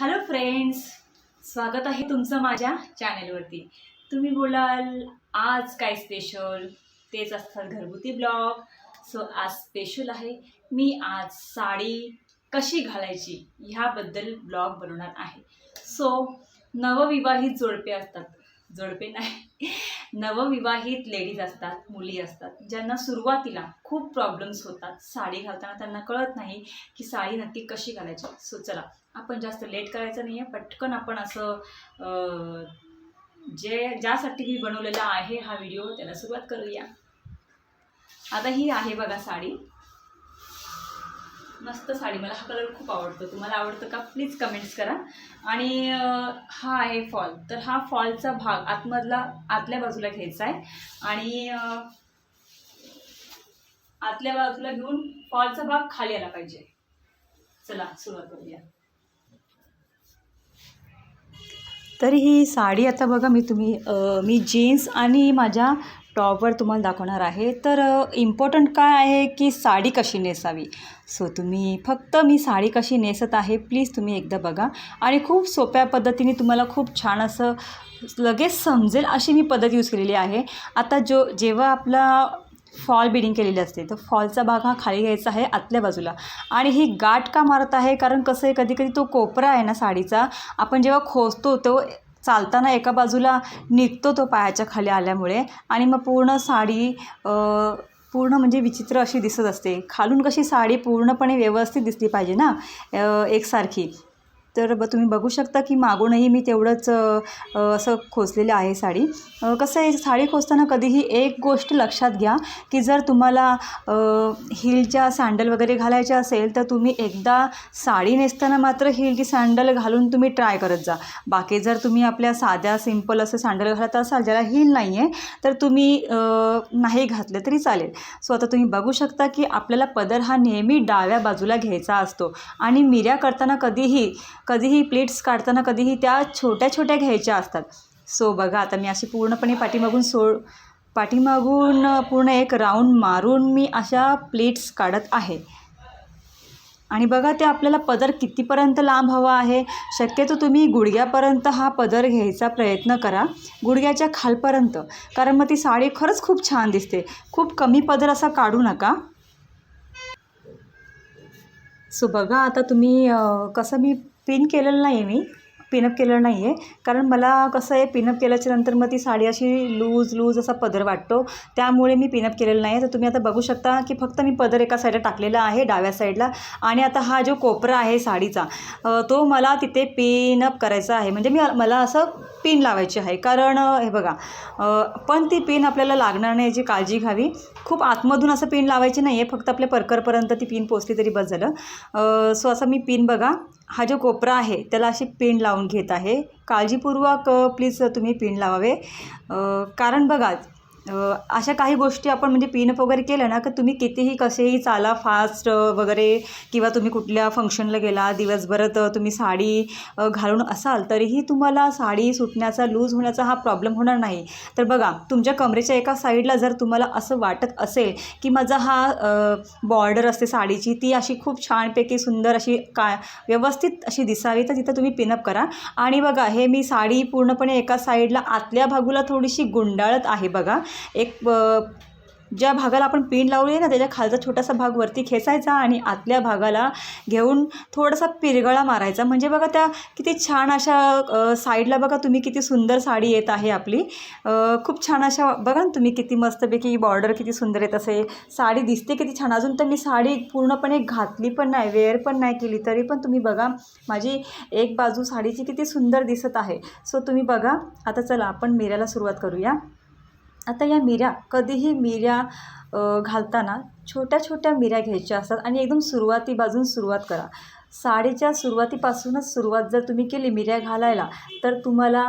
Hello friends स्वागत आहे तुमचं माझ्या चॅनेलवरती तुम्ही बोलाल आज काय स्पेशल तेच असतात घरगुती ब्लॉग सो आज स्पेशल आहे. मी आज साडी कशी घालायची ह्याबद्दल ब्लॉग बनवणार आहे. सो नवविवाहित जोडपे असतात. जोडपे नाही नवविवाहित लेडीज असतात मुली असतात ज्यांना सुरुवातीला खूप प्रॉब्लेम्स होतात. साडी घालताना त्यांना कळत नाही की साडी नक्की कशी घालायची. सो चला. आपण जास्त लेट करायचं नाही आहे पटकन आपण असं जे ज्यासाठी मी बनवलेला आहे हा व्हिडिओ त्याला सुरुवात करूया. आता ही आहे बघा साडी. मस्त साडी. मला हा कलर खूप आवडतो. तुम्हाला आवडतं का? प्लीज कमेंट्स करा. आणि हा आहे फॉल तर हा फॉलचा भाग आतमधला आतल्या बाजूला घ्यायचा आहे. आणि आतल्या बाजूला घेऊन फॉलचा भाग खाली आला पाहिजे. चला सुरुवात करूया. तर ही साडी आता बघा मी तुम्ही मी जीन्स आणि माझ्या टॉपवर तुम्हाला दाखवणार आहे. तर इम्पॉर्टंट काय आहे की साडी कशी नेसावी? सो तुम्ही फक्त मी साडी कशी नेसत आहे प्लीज तुम्ही एकदा बघा. आणि खूप सोप्या पद्धतीने तुम्हाला खूप छान असं लगेच समजेल अशी मी पद्धत यूज केलेली आहे. आता जो जेव्हा आपला फॉल बिडिंग केलेली असते. तर फॉलचा भाग हा खाली घ्यायचा आहे आतल्या बाजूला. आणि ही गाठ का मारत आहे? कारण कसं आहे कधी कधी तो कोपरा आहे ना साडीचा आपण जेव्हा खोचतो तो चालताना एका बाजूला निघतो तो पायाच्या खाली आल्यामुळे. आणि मग पूर्ण साडी पूर्ण म्हणजे विचित्र अशी दिसत असते. खालून कशी साडी पूर्णपणे व्यवस्थित दिसली पाहिजे ना एकसारखी. तर ब तुम्ही बघू शकता की मागूनही मी तेवढंच असं खोचलेलं आहे साडी. कसं आहे साडी खोचताना कधीही एक गोष्ट लक्षात घ्या की जर तुम्हाला हिलच्या सँडल वगैरे घालायच्या असेल तर तुम्ही एकदा साडी नेसताना मात्र हिलची सँडल घालून तुम्ही ट्राय करत जा. बाकी जर तुम्ही आपल्या साध्या सिंपल असं सँडल घालत असाल ज्याला हिल नाही आहे तर तुम्ही नाही घातले तरी चालेल. सो आता तुम्ही बघू शकता की आपल्याला पदर हा नेहमी डाव्या बाजूला घ्यायचा असतो. आणि मिऱ्या करताना कधीही कधीही प्लेट्स काढताना कधीही त्या छोट्या छोट्या घ्यायच्या असतात. सो बघा आता मी अशी पूर्णपणे पाठीमागून सोड पाठीमागून पूर्ण एक राऊंड मारून मी अशा प्लेट्स काढत आहे. आणि बघा ते आपल्याला पदर कितीपर्यंत लांब हवा आहे. शक्यतो तुम्ही गुडघ्यापर्यंत हा पदर घ्यायचा प्रयत्न करा गुडघ्याच्या खालपर्यंत. कारण मग ती साडी खरंच खूप छान दिसते. खूप कमी पदर असा काढू नका. सो बघा आता तुम्ही कसं मी पिन केलेलं नाही आहे मी पिनअप केलेलं नाही आहे कारण मला कसं आहे पिनअप केल्याच्यानंतर मग ती साडी अशी लूज लूज असा पदर वाटतो. त्यामुळे मी पिनअप केलेलं नाही आहे तर तुम्ही आता बघू शकता की फक्त मी पदर एका साईडला टाकलेला आहे डाव्या साईडला आणि आता हा जो कोपरा आहे साडीचा तो मला तिथे पिनअप करायचा आहे. म्हणजे मी मला असं पिन लावायची आहे. कारण हे बघा पण ती पिन आपल्याला लागणार नाही याची काळजी घ्यावी. खूप आतमधून असं पिन लावायची नाही आहे फक्त आपल्या परकरपर्यंत ती पिन पोचली तरी बस झालं. सो असं मी पिन बघा. हा जो कोपरा आहे त्याला अशी पिन लावून घेत आहे. काळजीपूर्वक प्लीज तुम्ही पिन लावावे. कारण बघा अशा काही गोष्टी आपण म्हणजे पिनअप वगैरे केलं ना की तुम्ही कितीही कसेही चाला फास्ट वगैरे किंवा तुम्ही कुठल्या फंक्शनला गेला दिवसभरात तुम्ही साडी घालून असाल तरीही तुम्हाला साडी सुटण्याचा लूज होण्याचा हा प्रॉब्लेम होणार नाही. तर बघा तुमच्या कमरेच्या एका साईडला जर तुम्हाला असं वाटत असेल की माझा हा बॉर्डर असते साडीची ती अशी खूप छानपैकी सुंदर अशी का व्यवस्थित अशी दिसावी तर तिथं तुम्ही पिनअप करा. आणि बघा हे मी साडी पूर्णपणे एका साईडला आतल्या बाजूला थोडीशी गुंडाळत आहे बघा. एक ज्या भागाला आपण पिन लावली आहे ना त्याच्या खालचा छोटासा भाग वरती खेचायचा आणि आतल्या भागाला घेऊन थोडासा पिरगळा मारायचा. म्हणजे बघा त्या किती छान अशा साईडला बघा तुम्ही किती सुंदर साडी येत आहे आपली. खूप छान अशा बघा ना तुम्ही किती मस्तपैकी बॉर्डर किती सुंदर येत असे. साडी दिसते किती छान. अजून तर मी साडी पूर्णपणे घातली पण नाही वेअर पण नाही केली तरी पण तुम्ही बघा माझी एक बाजू साडीची किती सुंदर दिसत आहे. सो तुम्ही बघा. आता चला आपण मिऱ्याला सुरुवात करूया. आता या मिऱ्या कधीही मिऱ्या घालताना छोट्या छोट्या मिऱ्या घ्यायच्या असतात आणि एकदम सुरुवाती बाजून सुरुवात करा. साडीच्या सुरुवातीपासूनच सुरुवात जर तुम्ही केली मिऱ्या घालायला तर तुम्हाला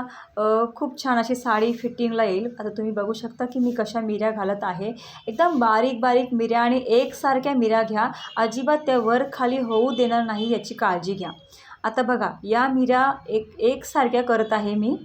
खूप छान अशी साडी फिटिंगला येईल. आता तुम्ही बघू शकता की मी कशा मिऱ्या घालत आहे. एकदम बारीक बारीक मिऱ्या आणि एकसारख्या मिऱ्या घ्या. अजिबात त्या वर खाली होऊ देणार नाही याची काळजी घ्या. आता बघा या मिऱ्या एक एकसारख्या करत आहे मी.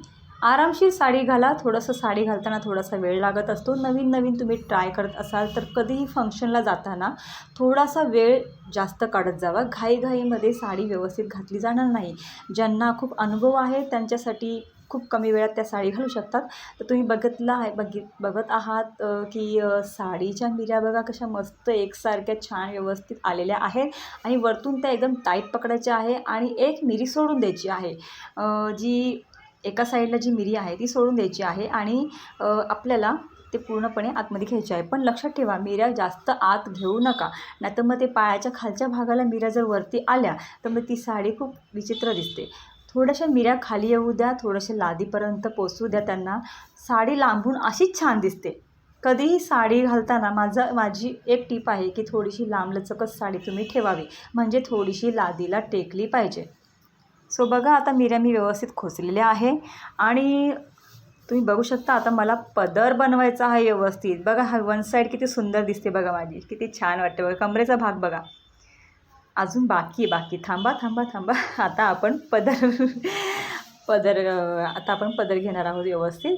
आरामशीर साडी घाला थोडंसं साडी घालताना थोडासा वेळ लागत असतो. नवीन नवीन तुम्ही ट्राय करत असाल तर कधीही फंक्शनला जाताना थोडासा वेळ जास्त काढत जावा. घाईघाईमध्ये साडी व्यवस्थित घातली जाणार नाही. ज्यांना खूप अनुभव आहे त्यांच्यासाठी खूप कमी वेळात त्या साडी घालू शकतात. तर तुम्ही बघितलं आहे बघित बघत आहात की साडीच्या मिऱ्या बघा कशा मस्त एकसारख्या छान व्यवस्थित आलेल्या आहेत आणि वरतून त्या एकदम टाईट पकडायच्या आहे आणि एक मिरी सोडून द्यायची आहे. जी एका साईडला जी मिरी आहे ती सोडून द्यायची आहे आणि आपल्याला ते पूर्णपणे आतमध्ये घ्यायचे आहे. पण लक्षात ठेवा मिऱ्या जास्त आत घेऊ नका. नाहीतर मग ते पायाच्या खालच्या भागाला मिऱ्या जर वरती आल्या तर मग ती साडी खूप विचित्र दिसते. थोड्याशा मिऱ्या खाली येऊ द्या थोड्याशा लादीपर्यंत पोचू द्या त्यांना. साडी लांबून अशीच छान दिसते. कधीही साडी घालताना माझं माझी एक टीप आहे की थोडीशी लांबलचकच साडी तुम्ही ठेवावी. म्हणजे थोडीशी लादीला टेकली पाहिजे. सो बघा आता मिऱ्या मी व्यवस्थित खोचलेल्या आहे. आणि तुम्ही बघू शकता आता मला पदर बनवायचा आहे व्यवस्थित. बघा हा वन साईड किती सुंदर दिसते बघा माझी. किती छान वाटते बघा. कमरेचा भाग बघा. अजून बाकी आहे, बाकी. थांबा थांबा थांबा. आता आपण पदर पदर आता आपण पदर घेणार आहोत व्यवस्थित.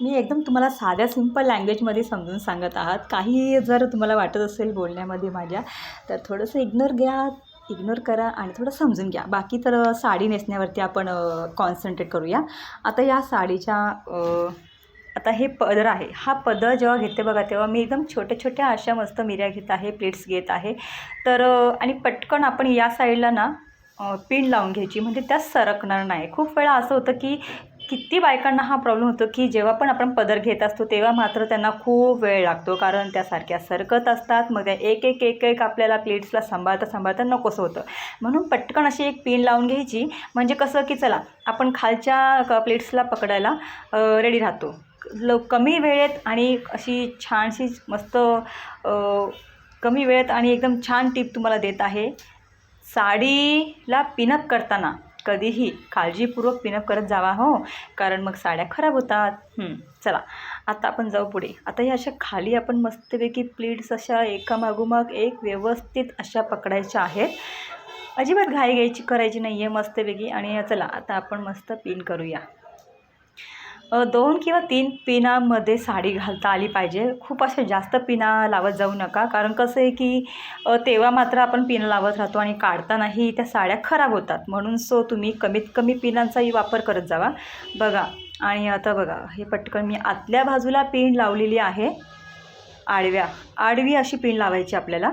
मी एकदम तुम्हाला साध्या सिंपल लँग्वेजमध्ये समजून सांगत आहात. काही जर तुम्हाला वाटत असेल बोलण्यामध्ये माझ्या तर थोडंसं इग्नोर घ्या. इग्नोर करा आणि थोडं समजून घ्या. बाकी तर साडी नेसण्यावरती आपण कॉन्सन्ट्रेट करूया. आता या साडीच्या आता हे पदर आहे. हा पदर जेव्हा घेते बघा तेव्हा मी एकदम छोट्या छोट्या अशा मस्त मिऱ्या घेत आहे प्लेट्स घेत आहे. तर आणि पटकन आपण या साईडला ना अ, पिन लावून घ्यायची. म्हणजे त्या सरकणार नाही. खूप वेळा असं होतं की किती बायकांना हा प्रॉब्लेम होतो की जेव्हा पण आपण पदर घेत असतो तेव्हा मात्र त्यांना खूप वेळ लागतो. कारण त्या सारख्या सरकत असतात मग त्या एक एक एक एक आपल्याला प्लेट्सला सांभाळता सांभाळता नकोसं होतं. म्हणून पटकन अशी एक पिन लावून घ्यायची. म्हणजे कसं की चला आपण खालच्या क प्लेट्सला पकडायला रेडी राहतो. ल कमी वेळेत आणि अशी छानशी मस्त कमी वेळेत आणि एकदम छान टिप तुम्हाला देत आहे. साडीला पिनअप करताना कधीही काळजीपूर्वक पिनअप करत जावा हो. कारण मग साड्या खराब होतात. चला. आता आपण जाऊ पुढे. आता ह्या अशा खाली आपण मस्तपैकी प्लीट्स अशा एकामागोमाग एक व्यवस्थित अशा पकडायच्या आहेत. अजिबात घाई घ्यायची करायची नाही आहे मस्तपैकी. आणि चला आता आपण मस्त पिन करूया. दोन किंवा तीन पिनामध्ये साडी घालता आली पाहिजे. खूप असे जास्त पिना लावत जाऊ नका. कारण कसं आहे की तेव्हा मात्र आपण पिनं लावत राहतो आणि काढतानाही त्या साड्या खराब होतात. म्हणून सो तुम्ही कमीत कमी पिनांचाही वापर करत जावा. बघा. आणि आता बघा. हे पटकन मी आतल्या बाजूला पिन लावलेली आहे. आडव्या. आडवी अशी पिन लावायची आपल्याला.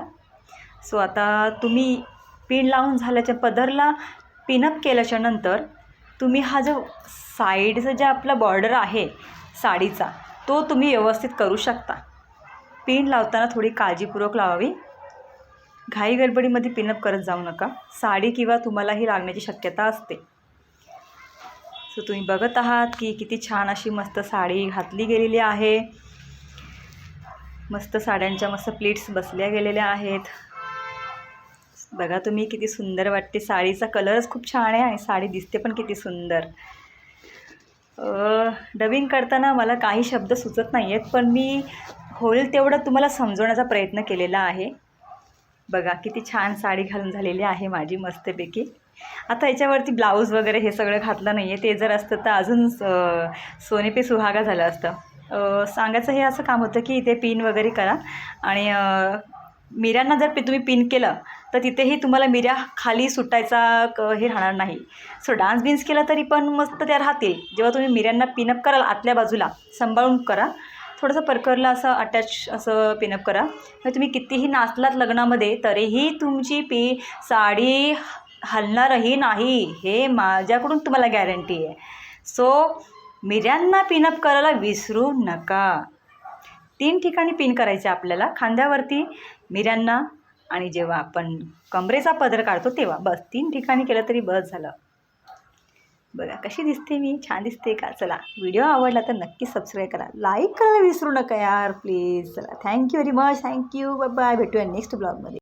सो आता तुम्ही पिन लावून झाल्याच्या पदरला पिनअप केल्याच्यानंतर तुम्ही हा जो साईडचा जे आपला बॉर्डर आहे साडीचा तो तुम्ही व्यवस्थित करू शकता. पिन लावताना थोडी काळजीपूर्वक लावावी. घाई गडबडीमध्ये पिनअप करत जाऊ नका. साडी किंवा तुम्हालाही लागण्याची शक्यता असते. सो तुम्ही बघत आहात की किती छान अशी मस्त साडी घातली गेलेली आहे. मस्त साड्यांच्या मस्त प्लीट्स बसल्या गेलेल्या आहेत. बघा तुम्ही किती सुंदर वाटते. साडीचा कलरच खूप छान आहे आणि साडी दिसते पण किती सुंदर. डबिंग करताना मला काही शब्द सुचत नाही आहेत पण मी होईल तेवढं तुम्हाला समजवण्याचा प्रयत्न केलेला आहे. बघा किती छान साडी घालून झालेली आहे माझी मस्तपैकी. आता याच्यावरती ब्लाऊज वगैरे हे सगळं घातलं नाही आहे ते जर असतं तर अजून सोने पे सुहागा झालं असतं. सांगायचं हे असं काम होतं की इथे पिन वगैरे करा आणि मिरांना मिऱ्यांना जर पि- तुम्ही पिन केलं तर तिथेही तुम्हाला मिऱ्या खाली सुटायचा क- हे राहणार नाही. सो डान्स बिन्स केला तरी पण मस्त त्या राहतील. जेव्हा तुम्ही मिऱ्यांना पिनअप कराल आतल्या बाजूला सांभाळून करा. थोडंसं परकरला असं अटॅच असं पिनअप करा. म्हणजे तुम्ही कितीही नाचलात लग्नामध्ये तरीही तुमची पी साडी हलणारही नाही. हे माझ्याकडून तुम्हाला गॅरंटी आहे. सो मिऱ्यांना पिनअप करायला विसरू नका. तीन ठिकाणी पिन करायचे आपल्याला. खांद्यावरती मिऱ्यांना आणि जेव्हा आपण कमरेचा पदर काढतो तेव्हा बस तीन ठिकाणी केलं तरी बस झालं. बघा कशी दिसते मी छान दिसते का? चला व्हिडिओ आवडला तर नक्की सबस्क्राईब करा. लाईक करायला विसरू नका यार प्लीज चला thank you very much thank you bye भेटूया नेक्स्ट ब्लॉगमध्ये